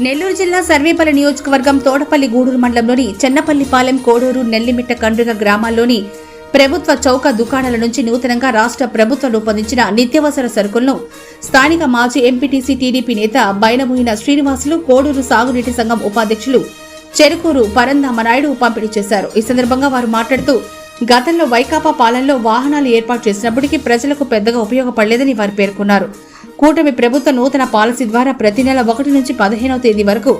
నెల్లూరు జిల్లా సర్వేపల్లి నియోజకవర్గం తోటపల్లి గూడూరు మండలంలోని చెన్నపల్లిపాలెం కోడూరు నెల్లిమిట్ట కండ్రిగ గ్రామాల్లోని ప్రభుత్వ చౌక దుకాణాల నుంచి నూతనంగా రాష్ట్ర ప్రభుత్వం రూపొందించిన నిత్యావసర సరుకులను స్థానిక మాజీ ఎంపీటీసీ టీడీపీ నేత బైనబోయిన శ్రీనివాసులు కోడూరు సాగునీటి సంఘం ఉపాధ్యక్షులు చెరుకూరు పరంధామనాయుడు పంపిణీ చేశారు. ఈ సందర్భంగా వారు మాట్లాడుతూ గతంలో వైకాపా పాలనలో వాహనాలు ఏర్పాటు చేసినప్పటికీ ప్రజలకు పెద్దగా ఉపయోగపడలేదని వారు పేర్కొన్నారు. కూటమి ప్రభుత్వ నూతన పాలసీ ద్వారా ప్రతి నెల ఒకటి నుంచి పదిహేనవ తేదీ వరకు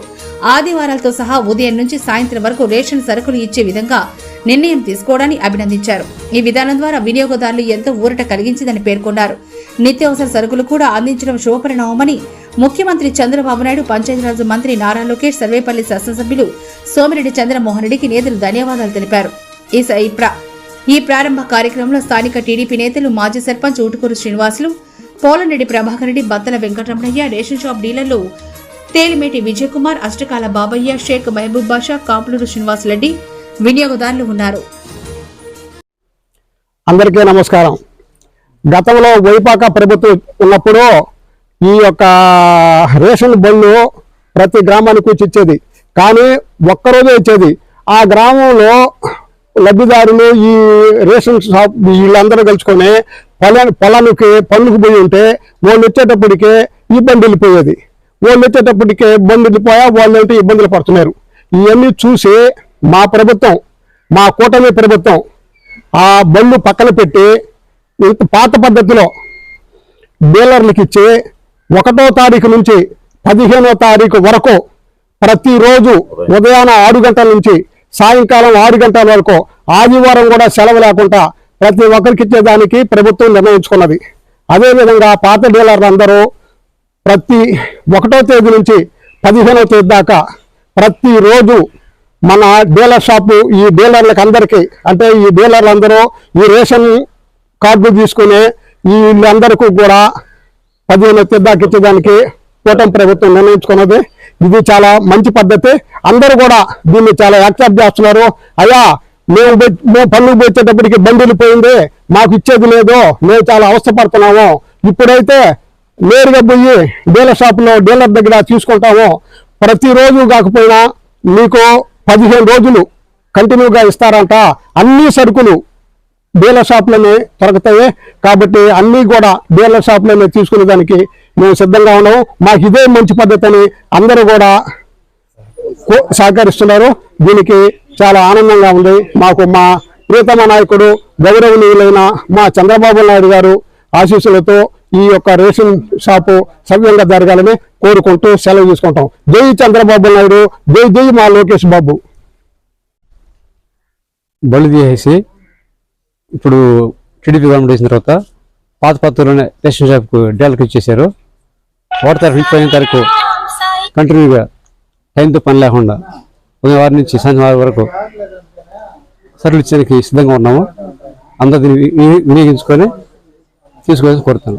ఆదివారాలతో సహా ఉదయం నుంచి సాయంత్రం వరకు రేషన్ సరుకులు ఇచ్చే విధంగా నిర్ణయం తీసుకోవడాన్ని అభినందించారు. ఈ విధానం ద్వారా వినియోగదారులు ఎంతో ఊరట కలిగించిందని పేర్కొన్నారు. నిత్యావసర సరుకులు కూడా అందించడం శుభపరిణామమని ముఖ్యమంత్రి చంద్రబాబు నాయుడు పంచాయతీరాజ్ మంత్రి నారా లోకేష్ సర్వేపల్లి శాసనసభ్యులు సోమిరెడ్డి చంద్రమోహన్ రెడ్డికి నేతలు ధన్యవాదాలు తెలిపారు. ఈ ఈ ప్రారంభ కార్యక్రమంలో స్థానిక టీడీపీ నేతలు మాజీ సర్పంచ్ ఊటుకూరు శ్రీనివాసులు పోలంరెడ్డి ప్రభాకర్ రెడ్డి బద్దల వెంకటరమణయ్య రేషన్ షాప్ డీలర్లు తేలిమేటి విజయ్ కుమార్ అష్టకాల బాబయ్య షేక్ మహబూబ్ బాషా శ్రీనివాస్ రెడ్డి వినియోగదారులు ఉన్నారు. అందరికీ నమస్కారం. గతంలో వైపాక ప్రభుత్వం ఉన్నప్పుడు ఈ యొక్క రేషన్ బండ్లు ప్రతి గ్రామానికి వచ్చి ఇచ్చేది కానీ ఒక్కరోజే ఇచ్చేది ఆ గ్రామంలో లబ్ధిదారులు ఈ రేషన్ షాప్ వీళ్ళందరూ కలుసుకొని పొలా పొలానికి పనులకు పోయి ఉంటే వాళ్ళు వచ్చేటప్పటికే ఇబ్బంది వెళ్ళిపోయేది వాళ్ళు వచ్చేటప్పటికే ఇబ్బంది వెళ్ళిపోయా వాళ్ళు అంటే ఇబ్బందులు పడుతున్నారు. ఇవన్నీ చూసి మా ప్రభుత్వం మా కూటమి ప్రభుత్వం ఆ బండ్లు పక్కన పెట్టి ఇంత పాత పద్ధతిలో డీలర్లకు ఇచ్చి ఒకటో తారీఖు నుంచి పదిహేనో తారీఖు వరకు ప్రతిరోజు ఉదయాన ఆరు గంటల నుంచి సాయంకాలం ఆరు గంటల వరకు ఆదివారం కూడా సెలవు లేకుండా ప్రతి ఒక్కరికి ఇచ్చేదానికి ప్రభుత్వం నిర్ణయించుకున్నది. అదేవిధంగా పాత డీలర్లు అందరూ ప్రతి ఒకటో తేదీ నుంచి పదిహేనో తేదీ దాకా ప్రతిరోజు మన డీలర్ షాపు ఈ డీలర్లకు అందరికీ అంటే ఈ డీలర్లు అందరూ ఈ రేషన్ కార్డు తీసుకునే ఈ వీళ్ళందరికీ కూడా పదిహేను తేదీకి ఇచ్చేదానికి కూటమి ప్రభుత్వం నిర్ణయించుకున్నది. ఇది చాలా మంచి పద్ధతి. అందరూ కూడా దీన్ని చాలా యాక్సెప్ట్ చేస్తున్నారు. అయ్యా మేము మేము పనులకు పోయేటప్పటికి బండిలు పోయింది మాకు ఇచ్చేది లేదు మేము చాలా అవస్థపడుతున్నాము. ఇప్పుడైతే నేరుగా పోయి డీలర్ షాప్లో డీలర్ దగ్గర తీసుకుంటాము. ప్రతిరోజు కాకపోయినా మీకు పదిహేను రోజులు కంటిన్యూగా ఇస్తారంట. అన్ని సరుకులు డీలర్ షాప్లోనే దొరుకుతాయి. కాబట్టి అన్నీ కూడా డీలర్ షాప్లోనే తీసుకునే దానికి మేము సిద్ధంగా ఉన్నాము. మాకు ఇదే మంచి పద్ధతి అని అందరూ కూడా సహకరిస్తున్నారు. దీనికి చాలా ఆనందంగా ఉంది. మాకు మా ప్రియతమ నాయకుడు గౌరవనీయులైన మా చంద్రబాబు నాయుడు గారు ఆశీస్సులతో ఈ యొక్క రేషన్ షాపు సవ్యంగా జరగాలని కోరుకుంటూ సెలవు తీసుకుంటాం. జై చంద్రబాబు నాయుడు జై జై మా లోకేష్ బాబు. బళ్ళు తీసేసి ఇప్పుడు టీడీపీ గవర్నమెంట్ వేసిన తర్వాత పాత పత్తులోనే రేషన్ షాప్కు డీలర్కి ఇచ్చేశారు. ఒకటి తారీఖు. నుంచి పదిహేను తారీఖు కంటిన్యూగా టైంతో పని లేకుండా. ఉదయం వారి నుంచి సాయంత్రం వారి వరకు సర్లు ఇచ్చేందుకు సిద్ధంగా ఉన్నాము. అందరూ దీన్ని వినియోగించుకొని తీసుకోవాలని కోరుతాను